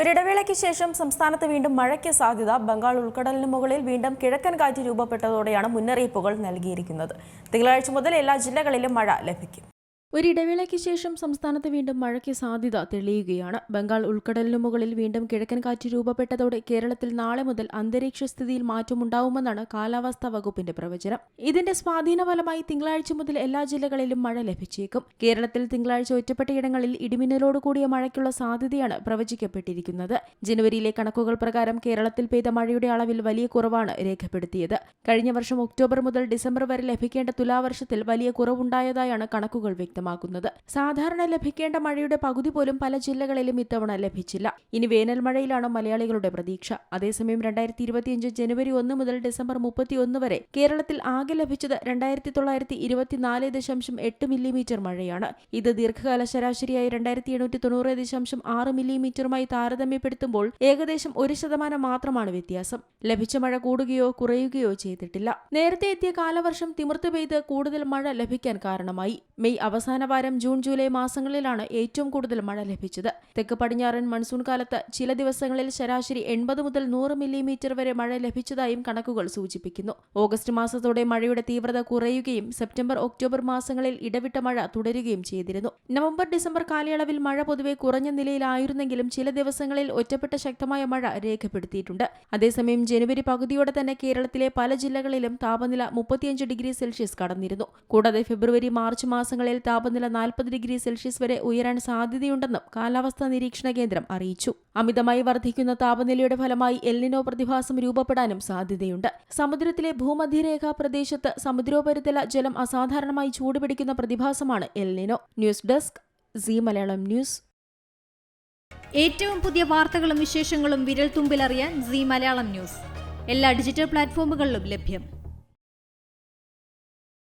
ഒരിടവേളയ്ക്ക് ശേഷം സംസ്ഥാനത്ത് വീണ്ടും മഴയ്ക്ക് സാധ്യത. ബംഗാൾ ഉൾക്കടലിന് മുകളിൽ വീണ്ടും കിഴക്കൻ കാറ്റ് രൂപപ്പെട്ടതോടെയാണ് മുന്നറിയിപ്പുകൾ നൽകിയിരിക്കുന്നത്. തിങ്കളാഴ്ച മുതൽ എല്ലാ ജില്ലകളിലും മഴ ലഭിക്കും. ഒരിടവേളയ്ക്ക് ശേഷം സംസ്ഥാനത്ത് വീണ്ടും മഴയ്ക്ക് സാധ്യത തെളിയുകയാണ്. ബംഗാൾ ഉൾക്കടലിനു മുകളിൽ വീണ്ടും കിഴക്കൻ കാറ്റ് രൂപപ്പെട്ടതോടെ കേരളത്തിൽ നാളെ മുതൽ അന്തരീക്ഷ സ്ഥിതിയിൽ മാറ്റമുണ്ടാവുമെന്നാണ് കാലാവസ്ഥാ വകുപ്പിന്റെ പ്രവചനം. ഇതിന്റെ സ്വാധീന ഫലമായി തിങ്കളാഴ്ച മുതൽ എല്ലാ ജില്ലകളിലും മഴ ലഭിച്ചേക്കും. കേരളത്തിൽ തിങ്കളാഴ്ച ഒറ്റപ്പെട്ടയിടങ്ങളിൽ ഇടിമിന്നലോട് കൂടിയ മഴയ്ക്കുള്ള സാധ്യതയാണ് പ്രവചിക്കപ്പെട്ടിരിക്കുന്നത്. ജനുവരിയിലെ കണക്കുകൾ പ്രകാരം കേരളത്തിൽ പെയ്ത മഴയുടെ അളവിൽ വലിയ കുറവാണ് രേഖപ്പെടുത്തിയത്. കഴിഞ്ഞ വർഷം ഒക്ടോബർ മുതൽ ഡിസംബർ വരെ ലഭിക്കേണ്ട തുലാവർഷത്തിൽ വലിയ കുറവുണ്ടായതായാണ് കണക്കുകൾ വ്യക്തമാക്കുന്നത് സാധാരണ ലഭിക്കേണ്ട മഴയുടെ പകുതി പോലും പല ജില്ലകളിലും ഇത്തവണ ലഭിച്ചില്ല. ഇനി വേനൽ മഴയിലാണ് മലയാളികളുടെ പ്രതീക്ഷ. അതേസമയം രണ്ടായിരത്തി ഇരുപത്തിയഞ്ച് ജനുവരി ഒന്ന് മുതൽ ഡിസംബർ മുപ്പത്തിയൊന്ന് വരെ കേരളത്തിൽ ആകെ ലഭിച്ചത് രണ്ടായിരത്തി തൊള്ളായിരത്തി ഇരുപത്തിനാല് ദശാംശം എട്ട് മില്ലിമീറ്റർ മഴയാണ്. ഇത് ദീർഘകാല ശരാശരിയായി രണ്ടായിരത്തി എണ്ണൂറ്റി തൊണ്ണൂറ് ദശാംശം ആറ് മില്ലിമീറ്ററുമായി താരതമ്യപ്പെടുത്തുമ്പോൾ ഏകദേശം ഒരു ശതമാനം മാത്രമാണ് വ്യത്യാസം. ലഭിച്ച മഴ കൂടുകയോ കുറയുകയോ ചെയ്തിട്ടില്ല. നേരത്തെ എത്തിയ കാലവർഷം തിമിർത്ത് പെയ്ത് കൂടുതൽ മഴ ലഭിക്കാൻ കാരണമായി. മെയ് അവസാന വാരം ജൂൺ ജൂലൈ മാസങ്ങളിലാണ് ഏറ്റവും കൂടുതൽ മഴ ലഭിച്ചത്. തെക്ക് പടിഞ്ഞാറൻ മൺസൂൺ കാലത്ത് ചില ദിവസങ്ങളിൽ ശരാശരി എൺപത് മുതൽ നൂറ് മില്ലിമീറ്റർ വരെ മഴ ലഭിച്ചതായും കണക്കുകൾ സൂചിപ്പിക്കുന്നു. ഓഗസ്റ്റ് മാസത്തോടെ മഴയുടെ തീവ്രത കുറയുകയും സെപ്റ്റംബർ ഒക്ടോബർ മാസങ്ങളിൽ ഇടവിട്ട മഴ തുടരുകയും ചെയ്തിരുന്നു. നവംബർ ഡിസംബർ കാലയളവിൽ മഴ പൊതുവെ കുറഞ്ഞ നിലയിലായിരുന്നെങ്കിലും ചില ദിവസങ്ങളിൽ ഒറ്റപ്പെട്ട ശക്തമായ മഴ രേഖപ്പെടുത്തിയിട്ടുണ്ട്. അതേസമയം ജനുവരി പകുതിയോടെ തന്നെ കേരളത്തിലെ പല ജില്ലകളിലും താപനില മുപ്പത്തിയഞ്ച് ഡിഗ്രി സെൽഷ്യസ് കടന്നിരുന്നു. കൂടാതെ ഫെബ്രുവരി മാർച്ച് മാസങ്ങളിൽ താപനില നാൽപ്പത് ഡിഗ്രി സെൽഷ്യസ് വരെ ഉയരാൻ സാധ്യതയുണ്ടെന്നും കാലാവസ്ഥാ നിരീക്ഷണ കേന്ദ്രം അറിയിച്ചു. അമിതമായി വർദ്ധിക്കുന്ന താപനിലയുടെ ഫലമായി എൽനിനോ പ്രതിഭാസം രൂപപ്പെടാനും സാധ്യതയുണ്ട്. സമുദ്രത്തിലെ ഭൂമധ്യരേഖാ പ്രദേശത്ത് സമുദ്രോപരിതല ജലം അസാധാരണമായി ചൂടുപിടിക്കുന്ന പ്രതിഭാസമാണ് El Nino. News desk C Malayalam news. ഏറ്റവും പുതിയ വാർത്തകളും വിശേഷങ്ങളും വിരൽ തുമ്പിലറിയാൻ സി മലയാളം ന്യൂസ്. എല്ലാ ഡിജിറ്റൽ പ്ലാറ്റ്ഫോമുകളിലും ലഭ്യം.